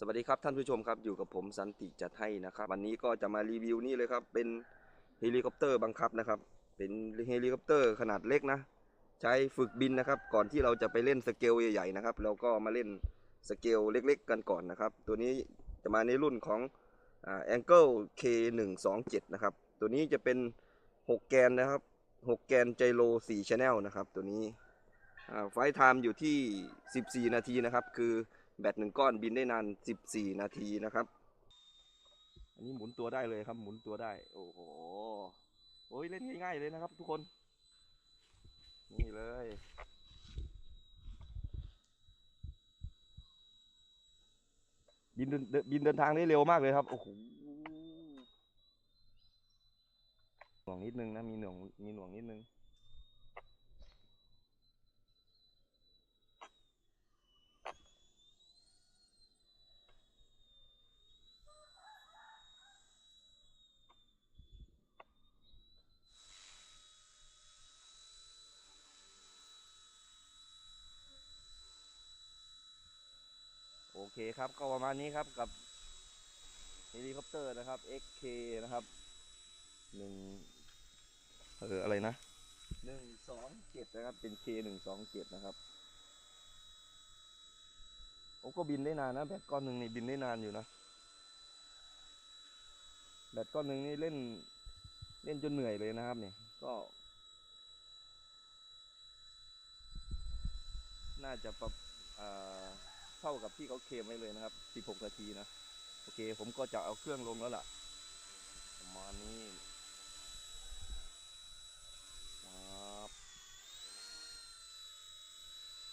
สวัสดีครับท่านผู้ชมครับอยู่กับผมสันติจัดให้นะครับ วันนี้ก็จะมารีวิวนี่เลยครับ เป็นเฮลิคอปเตอร์บังคับนะครับ เป็นเฮลิคอปเตอร์ขนาดเล็กนะ ใช้ฝึกบินนะครับ ก่อนที่เราจะไปเล่นสเกลใหญ่ๆนะครับ เราก็มาเล่นสเกลเล็กๆ กันก่อนนะครับ ตัวนี้จะมาในรุ่นของแอ่า Angle K127 นะครับ ตัวนี้จะเป็น 6 แกนนะครับ 6 แกนไจโร4 Channel นะครับ ตัวนี้ไฟท์ไทม์อยู่ที่ 14 นาทีนะครับ คือ แบตหนึ่งก้อนบินได้นาน 14 นาทีนะครับ อันนี้หมุนตัวได้เลยครับ หมุนตัวได้ โอ้โหโอ้ยเล่นง่ายๆเลยนะครับ ทุกคน นี่เลย บินเดินเดินบินเดินทางได้เร็วมากเลยครับ โอ้โหหน่วงนิดนึงนะ มีหน่วงมีหน่วงนิดนึง เคครับก็ประมาณนี้ครับกับเฮลิคอปเตอร์นะครับ XK นะครับหนึ่งเอออะไรนะหนึ่งสองเจ็ดนะครับ เป็น K หนึ่งสองเจ็ดนะครับโอ้ก็บินได้นานนะแบตก้อนหนึ่งนี่บินได้นานอยู่นะแบตก้อนหนึ่งนี่เล่นเล่นจนเหนื่อยเลยนะครับเนี่ยก็ น่าจะปรับอ่า เท่ากับที่เขาเคลมไว้เลยนะครับ 16 นาทีนะ โอเค ผมก็จะเอาเครื่องลงแล้วล่ะ ประมาณนี้